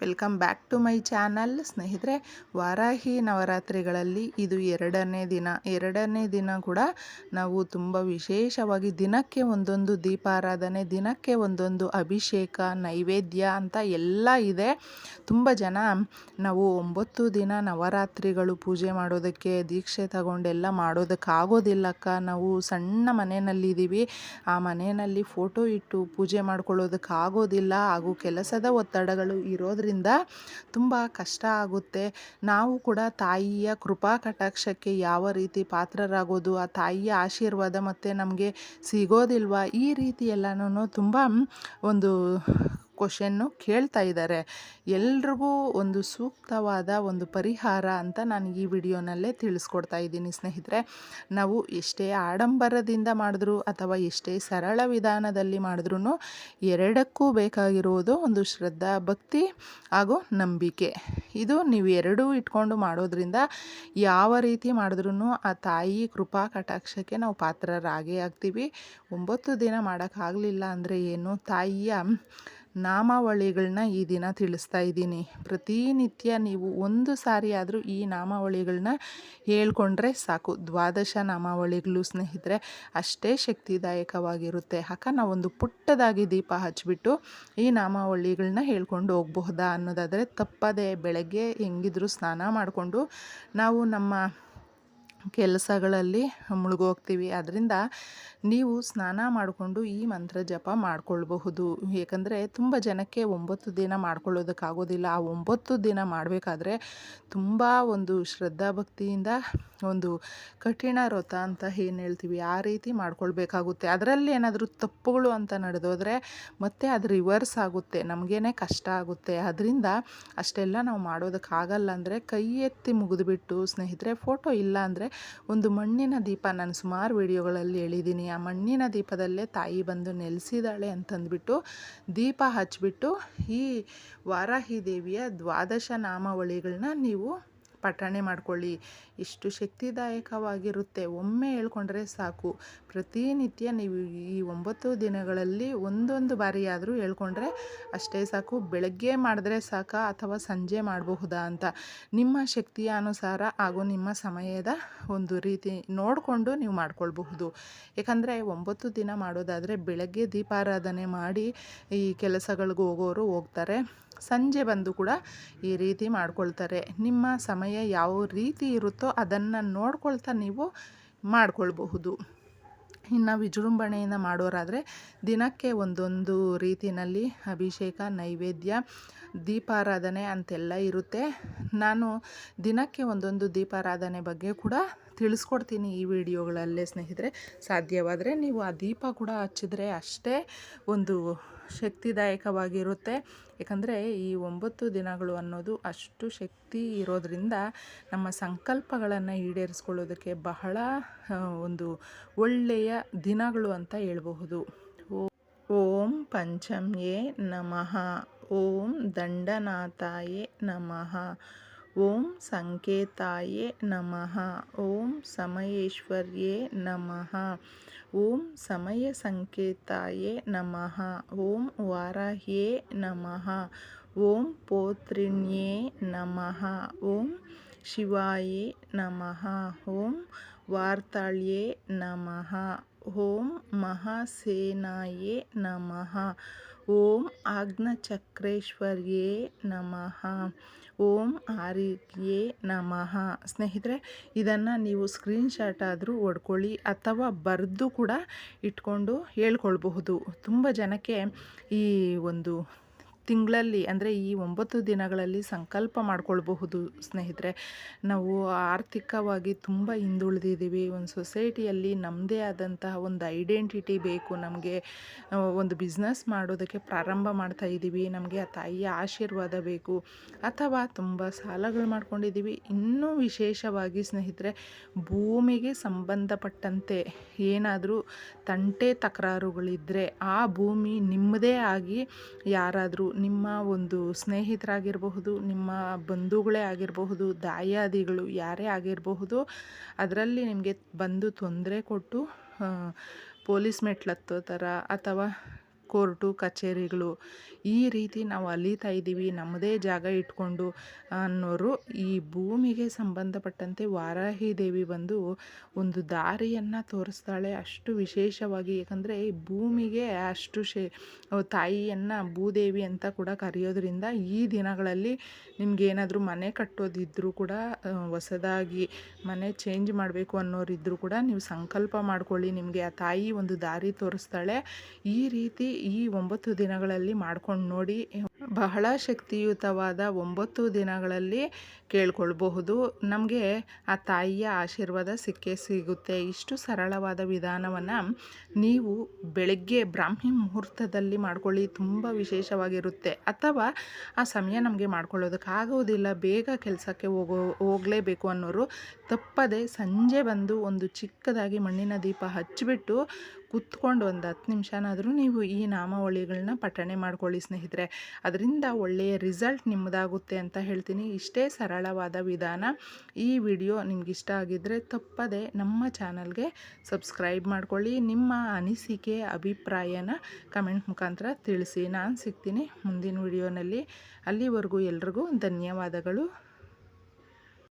Welcome back to my channel. ಸ್ನೇಹಿತರೆ, ವಾರಾಹಿ ನವರಾತ್ರಿಗಳಲ್ಲಿ ಇದು ಎರಡನೇ ದಿನ. ಎರಡನೇ ದಿನ ಕೂಡ ನಾವು ತುಂಬ ವಿಶೇಷವಾಗಿ ದಿನಕ್ಕೆ ಒಂದೊಂದು ದೀಪಾರಾಧನೆ, ದಿನಕ್ಕೆ ಒಂದೊಂದು ಅಭಿಷೇಕ, ನೈವೇದ್ಯ ಅಂತ ಎಲ್ಲ ಇದೆ. ತುಂಬ ಜನ ನಾವು ಒಂಬತ್ತು ದಿನ ನವರಾತ್ರಿಗಳು ಪೂಜೆ ಮಾಡೋದಕ್ಕೆ, ದೀಕ್ಷೆ ತಗೊಂಡೆಲ್ಲ ಮಾಡೋದಕ್ಕಾಗೋದಿಲ್ಲಕ್ಕ ನಾವು ಸಣ್ಣ ಮನೆಯಲ್ಲಿದ್ದೀವಿ. ಆ ಮನೆಯಲ್ಲಿ ಫೋಟೋ ಇಟ್ಟು ಪೂಜೆ ಮಾಡ್ಕೊಳ್ಳೋದಕ್ಕಾಗೋದಿಲ್ಲ ಹಾಗೂ ಕೆಲಸದ ಒತ್ತಡಗಳು ಇರೋದ್ರಿಂದ ತುಂಬ ಕಷ್ಟ ಆಗುತ್ತೆ. ನಾವು ಕೂಡ ತಾಯಿಯ ಕೃಪಾ ಕಟಾಕ್ಷಕ್ಕೆ ಯಾವ ರೀತಿ ಪಾತ್ರರಾಗೋದು, ಆ ತಾಯಿಯ ಆಶೀರ್ವಾದ ಮತ್ತು ನಮಗೆ ಸಿಗೋದಿಲ್ವಾ? ಈ ರೀತಿ ಎಲ್ಲನೂ ತುಂಬ ಒಂದು ಕ್ವಶನ್ನು ಕೇಳ್ತಾ ಇದ್ದಾರೆ. ಎಲ್ರಿಗೂ ಒಂದು ಸೂಕ್ತವಾದ ಒಂದು ಪರಿಹಾರ ಅಂತ ನಾನು ಈ ವಿಡಿಯೋನಲ್ಲೇ ತಿಳಿಸ್ಕೊಡ್ತಾ ಇದ್ದೀನಿ ಸ್ನೇಹಿತರೆ. ನಾವು ಎಷ್ಟೇ ಆಡಂಬರದಿಂದ ಮಾಡಿದ್ರು ಅಥವಾ ಎಷ್ಟೇ ಸರಳ ವಿಧಾನದಲ್ಲಿ ಮಾಡಿದ್ರೂ ಎರಡಕ್ಕೂ ಬೇಕಾಗಿರುವುದು ಒಂದು ಶ್ರದ್ಧಾ, ಭಕ್ತಿ ಹಾಗೂ ನಂಬಿಕೆ. ಇದು ನೀವು ಎರಡೂ ಇಟ್ಕೊಂಡು ಮಾಡೋದ್ರಿಂದ ಯಾವ ರೀತಿ ಮಾಡಿದ್ರೂ ಆ ತಾಯಿ ಕೃಪಾ ಕಟಾಕ್ಷಕ್ಕೆ ನಾವು ಪಾತ್ರರಾಗೇ ಆಗ್ತೀವಿ. ಒಂಬತ್ತು ದಿನ ಮಾಡೋಕ್ಕಾಗಲಿಲ್ಲ ಅಂದರೆ ಏನು? ತಾಯಿಯ ನಾಮಾವಳಿಗಳನ್ನ ಈ ದಿನ ತಿಳಿಸ್ತಾ ಇದ್ದೀನಿ. ಪ್ರತಿನಿತ್ಯ ನೀವು ಒಂದು ಸಾರಿ ಆದರೂ ಈ ನಾಮಾವಳಿಗಳನ್ನ ಹೇಳ್ಕೊಂಡ್ರೆ ಸಾಕು. ದ್ವಾದಶ ನಾಮಾವಳಿಗಳು ಸ್ನೇಹಿತರೆ, ಅಷ್ಟೇ ಶಕ್ತಿದಾಯಕವಾಗಿರುತ್ತೆ. ಅಕ್ಕ ನಾವೊಂದು ಪುಟ್ಟದಾಗಿ ದೀಪ ಹಚ್ಚಿಬಿಟ್ಟು ಈ ನಾಮಾವಳಿಗಳನ್ನ ಹೇಳ್ಕೊಂಡು ಹೋಗಬಹುದಾ ಅನ್ನೋದಾದರೆ ತಪ್ಪದೆ. ಬೆಳಗ್ಗೆ ಹೆಂಗಿದ್ರು ಸ್ನಾನ ಮಾಡಿಕೊಂಡು ನಾವು ನಮ್ಮ ಕೆಲಸಗಳಲ್ಲಿ ಮುಳುಗೋಗ್ತೀವಿ. ಅದರಿಂದ ನೀವು ಸ್ನಾನ ಮಾಡಿಕೊಂಡು ಈ ಮಂತ್ರ ಜಪ ಮಾಡಿಕೊಳ್ಬಹುದು. ಏಕೆಂದರೆ ತುಂಬ ಜನಕ್ಕೆ ಒಂಬತ್ತು ದಿನ ಮಾಡ್ಕೊಳ್ಳೋದಕ್ಕಾಗೋದಿಲ್ಲ. ಆ ಒಂಬತ್ತು ದಿನ ಮಾಡಬೇಕಾದ್ರೆ ತುಂಬ ಒಂದು ಶ್ರದ್ಧಾಭಕ್ತಿಯಿಂದ ಒಂದು ಕಠಿಣ ವ್ರತ ಅಂತ ಏನು ಹೇಳ್ತೀವಿ, ಆ ರೀತಿ ಮಾಡ್ಕೊಳ್ಬೇಕಾಗುತ್ತೆ. ಅದರಲ್ಲಿ ಏನಾದರೂ ತಪ್ಪುಗಳು ಅಂತ ನಡೆದೋದ್ರೆ ಮತ್ತೆ ಅದು ರಿವರ್ಸ್ ಆಗುತ್ತೆ. ನಮಗೇನೆ ಕಷ್ಟ ಆಗುತ್ತೆ. ಅದರಿಂದ ಅಷ್ಟೆಲ್ಲ ನಾವು ಮಾಡೋದಕ್ಕಾಗಲ್ಲ ಅಂದರೆ ಕೈ ಎತ್ತಿ ಮುಗಿದುಬಿಟ್ಟು ಸ್ನೇಹಿತರೆ, ಫೋಟೋ ಇಲ್ಲ ಅಂದರೆ ಒಂದು ಮಣ್ಣಿನ ದೀಪ ನಾನು ಸುಮಾರು ವಿಡಿಯೋಗಳಲ್ಲಿ ಹೇಳಿದ್ದೀನಿ. ಆ ಮಣ್ಣಿನ ದೀಪದಲ್ಲೇ ತಾಯಿ ಬಂದು ನೆಲೆಸಿದಾಳೆ ಅಂತಂದ್ಬಿಟ್ಟು ದೀಪ ಹಚ್ಚಿಬಿಟ್ಟು ಈ ವಾರಾಹಿ ದೇವಿಯ ದ್ವಾದಶ ನಾಮಾವಳಿಗಳನ್ನ ನೀವು ಪಠಣೆ ಮಾಡ್ಕೊಳ್ಳಿ. ಇಷ್ಟು ಶಕ್ತಿದಾಯಕವಾಗಿರುತ್ತೆ. ಒಮ್ಮೆ ಹೇಳ್ಕೊಂಡ್ರೆ ಸಾಕು. ಪ್ರತಿನಿತ್ಯ ನೀವು ಈ ಒಂಬತ್ತು ದಿನಗಳಲ್ಲಿ ಒಂದೊಂದು ಬಾರಿಯಾದರೂ ಹೇಳ್ಕೊಂಡ್ರೆ ಅಷ್ಟೇ ಸಾಕು. ಬೆಳಗ್ಗೆ ಮಾಡಿದ್ರೆ ಸಾಕಾ ಅಥವಾ ಸಂಜೆ ಮಾಡಬಹುದಾ ಅಂತ. ನಿಮ್ಮ ಶಕ್ತಿಯ ಅನುಸಾರ ಹಾಗೂ ನಿಮ್ಮ ಸಮಯದ ಒಂದು ರೀತಿ ನೋಡಿಕೊಂಡು ನೀವು ಮಾಡ್ಕೊಳ್ಬಹುದು. ಯಾಕಂದರೆ ಒಂಬತ್ತು ದಿನ ಮಾಡೋದಾದರೆ ಬೆಳಗ್ಗೆ ದೀಪಾರಾಧನೆ ಮಾಡಿ ಈ ಕೆಲಸಗಳಿಗೆ ಹೋಗೋರು ಹೋಗ್ತಾರೆ. ಸಂಜೆ ಬಂದು ಕೂಡ ಈ ರೀತಿ ಮಾಡ್ಕೊಳ್ತಾರೆ. ನಿಮ್ಮ ಸಮಯ ಯಾವ ರೀತಿ ಇರುತ್ತೋ ಅದನ್ನು ನೋಡ್ಕೊಳ್ತಾ ನೀವು ಮಾಡಿಕೊಳ್ಬಹುದು. ಇನ್ನು ವಿಜೃಂಭಣೆಯಿಂದ ಮಾಡೋರಾದರೆ ದಿನಕ್ಕೆ ಒಂದೊಂದು ರೀತಿಯಲ್ಲಿ ಅಭಿಷೇಕ, ನೈವೇದ್ಯ, ದೀಪಾರಾಧನೆ ಅಂತೆಲ್ಲ ಇರುತ್ತೆ. ನಾನು ದಿನಕ್ಕೆ ಒಂದೊಂದು ದೀಪಾರಾಧನೆ ಬಗ್ಗೆ ಕೂಡ ತಿಳಿಸ್ಕೊಡ್ತೀನಿ ಈ ವಿಡಿಯೋಗಳಲ್ಲೇ ಸ್ನೇಹಿತರೆ. ಸಾಧ್ಯವಾದರೆ ನೀವು ಆ ದೀಪ ಕೂಡ ಹಚ್ಚಿದ್ರೆ ಅಷ್ಟೇ ಒಂದು ಶಕ್ತಿದಾಯಕವಾಗಿರುತ್ತೆ. ಯಾಕಂದರೆ ಈ ಒಂಬತ್ತು ದಿನಗಳು ಅನ್ನೋದು ಅಷ್ಟು ಶಕ್ತಿ ಇರೋದರಿಂದ ನಮ್ಮ ಸಂಕಲ್ಪಗಳನ್ನು ಈಡೇರಿಸ್ಕೊಳ್ಳೋದಕ್ಕೆ ಬಹಳ ಒಂದು ಒಳ್ಳೆಯ ದಿನಗಳು ಅಂತ ಹೇಳಬಹುದು. ಓಂ ಪಂಚಮ್ಯೇ ನಮಃ, ಓಂ ದಂಡನಾಥಾಯೇ ನಮಃ. ಓಂ ಸಂಕೇತಾಯೇ ನಮಃ ಓಂ ಸಮಯೇಶ್ವರ್ಯೇ ನಮಃ ಓಂ ಸಮಯ ಸಂಕೇತಾಯೇ ನಮಃ ಓಂ ವಾರಾಹ್ಯೇ ನಮಃ ಓಂ ಪೋತ್ರಿಣ್ಯೇ ನಮಃ ಓಂ ಶಿವಾಯೇ ನಮಃ ಓಂ ವಾರ್ತಾಳ್ಯೇ ನಮಃ ಓಂ ಮಹಾಸೇನಾಯೇ ನಮಃ. ಓಂ ಆಜ್ಞಚಕ್ರೇಶ್ವರ್ಯೇ ನಮಃ. ಓಂ ಆರ್ಯೇ ನಮಃ. ಸ್ನೇಹಿತರೆ, ಇದನ್ನು ನೀವು ಸ್ಕ್ರೀನ್ಶಾಟ್ ಆದರೂ ಹೊಡ್ಕೊಳ್ಳಿ ಅಥವಾ ಬರೆದು ಕೂಡ ಇಟ್ಕೊಂಡು ಹೇಳ್ಕೊಳ್ಬಹುದು. ತುಂಬ ಜನಕ್ಕೆ ಈ ಒಂದು ತಿಂಗಳಲ್ಲಿ ಅಂದರೆ ಈ ಒಂಬತ್ತು ದಿನಗಳಲ್ಲಿ ಸಂಕಲ್ಪ ಮಾಡಿಕೊಳ್ಬಹುದು ಸ್ನೇಹಿತರೆ. ನಾವು ಆರ್ಥಿಕವಾಗಿ ತುಂಬ ಹಿಂದುಳಿದಿದ್ದೀವಿ. ಒಂದು ಸೊಸೈಟಿಯಲ್ಲಿ ನಮ್ಮದೇ ಆದಂತಹ ಒಂದು ಐಡೆಂಟಿಟಿ ಬೇಕು. ನಮಗೆ ಒಂದು ಬಿಸ್ನೆಸ್ ಮಾಡೋದಕ್ಕೆ ಪ್ರಾರಂಭ ಮಾಡ್ತಾ ಇದ್ದೀವಿ. ನಮಗೆ ಆ ತಾಯಿಯ ಆಶೀರ್ವಾದ ಬೇಕು. ಅಥವಾ ತುಂಬ ಸಾಲಗಳು ಮಾಡ್ಕೊಂಡಿದ್ದೀವಿ. ಇನ್ನೂ ವಿಶೇಷವಾಗಿ ಸ್ನೇಹಿತರೆ, ಭೂಮಿಗೆ ಸಂಬಂಧಪಟ್ಟಂತೆ ಏನಾದರೂ ತಂಟೆ ತಕರಾರುಗಳಿದ್ದರೆ ಆ ಭೂಮಿ ನಿಮ್ಮದೇ ಆಗಿ ಯಾರಾದರೂ ನಿಮ್ಮ ಒಂದು ಸ್ನೇಹಿತರಾಗಿರಬಹುದು, ನಿಮ್ಮ ಬಂಧುಗಳೇ ಆಗಿರಬಹುದು, ದಾಯಾದಿಗಳು ಯಾರೇ ಆಗಿರಬಹುದು, ಅದರಲ್ಲಿ ನಿಮಗೆ ಬಂದು ತೊಂದರೆ ಕೊಟ್ಟು ಪೊಲೀಸ್ ಮೆಟ್ಲು ಹತ್ತೋ ಥರ ಅಥವಾ ಕೋರ್ಟು, ಕಚೇರಿಗಳು ಈ ರೀತಿ ನಾವು ಅಲೀತಾ ಇದ್ದೀವಿ, ನಮ್ಮದೇ ಜಾಗ ಇಟ್ಕೊಂಡು ಅನ್ನೋರು ಈ ಭೂಮಿಗೆ ಸಂಬಂಧಪಟ್ಟಂತೆ ವಾರಾಹಿ ದೇವಿ ಬಂದು ಒಂದು ದಾರಿಯನ್ನು ತೋರಿಸ್ತಾಳೆ. ಅಷ್ಟು ವಿಶೇಷವಾಗಿ ಏಕೆಂದರೆ ಭೂಮಿಗೆ ಅಷ್ಟು ಶೇ ತಾಯಿಯನ್ನು ಭೂದೇವಿ ಅಂತ ಕೂಡ ಕರೆಯೋದ್ರಿಂದ ಈ ದಿನಗಳಲ್ಲಿ ನಿಮಗೇನಾದರೂ ಮನೆ ಕಟ್ಟೋದಿದ್ದರೂ ಕೂಡ ಹೊಸದಾಗಿ ಮನೆ ಚೇಂಜ್ ಮಾಡಬೇಕು ಅನ್ನೋರಿದ್ದರೂ ಕೂಡ ನೀವು ಸಂಕಲ್ಪ ಮಾಡ್ಕೊಳ್ಳಿ. ನಿಮಗೆ ಆ ತಾಯಿ ಒಂದು ದಾರಿ ತೋರಿಸ್ತಾಳೆ. ಈ ರೀತಿ ಒಂಬತ್ತು ದಿನಗಳಲ್ಲಿ ಮಾಡ್ಕೊಂಡು ನೋಡಿ ಬಹಳ ಶಕ್ತಿಯುತವಾದ ಒಂಬತ್ತು ದಿನಗಳಲ್ಲಿ ಕೇಳ್ಕೊಳ್ಬಹುದು. ನಮಗೆ ಆ ತಾಯಿಯ ಆಶೀರ್ವಾದ ಸಿಕ್ಕೇ ಸಿಗುತ್ತೆ. ಇಷ್ಟು ಸರಳವಾದ ವಿಧಾನವನ್ನು ನೀವು ಬೆಳಗ್ಗೆ ಬ್ರಾಹ್ಮಿ ಮುಹೂರ್ತದಲ್ಲಿ ಮಾಡ್ಕೊಳ್ಳಿ, ತುಂಬ ವಿಶೇಷವಾಗಿರುತ್ತೆ. ಅಥವಾ ಆ ಸಮಯ ನಮಗೆ ಮಾಡ್ಕೊಳ್ಳೋದಕ್ಕಾಗೋದಿಲ್ಲ ಬೇಗ ಕೆಲಸಕ್ಕೆ ಹೋಗೋ, ಹೋಗಲೇಬೇಕು ಅನ್ನೋರು ತಪ್ಪದೆ ಸಂಜೆ ಬಂದು ಒಂದು ಚಿಕ್ಕದಾಗಿ ಮಣ್ಣಿನ ದೀಪ ಹಚ್ಚಿಬಿಟ್ಟು ಕುತ್ಕೊಂಡು ಒಂದು ಹತ್ತು ನಿಮಿಷನಾದರೂ ನೀವು ಈ ನಾಮಾವಳಿಗಳನ್ನ ಪಠಣೆ ಮಾಡ್ಕೊಳ್ಳಿ ಸ್ನೇಹಿತರೆ. ಅದರಿಂದ ಒಳ್ಳೆಯ ರಿಸಲ್ಟ್ ನಿಮ್ಮದಾಗುತ್ತೆ ಅಂತ ಹೇಳ್ತೀನಿ. ಇಷ್ಟೇ ಸರಳವಾದ ವಿಧಾನ. ಈ ವಿಡಿಯೋ ನಿಮ್ಗೆ ಇಷ್ಟ ಆಗಿದ್ದರೆ ತಪ್ಪದೆ ನಮ್ಮ ಚಾನಲ್ಗೆ ಸಬ್ಸ್ಕ್ರೈಬ್ ಮಾಡ್ಕೊಳ್ಳಿ. ನಿಮ್ಮ ಅನಿಸಿಕೆ, ಅಭಿಪ್ರಾಯನ ಕಮೆಂಟ್ ಮುಖಾಂತರ ತಿಳಿಸಿ. ನಾನು ಸಿಗ್ತೀನಿ ಮುಂದಿನ ವಿಡಿಯೋನಲ್ಲಿ. ಅಲ್ಲಿವರೆಗೂ ಎಲ್ರಿಗೂ ಧನ್ಯವಾದಗಳು.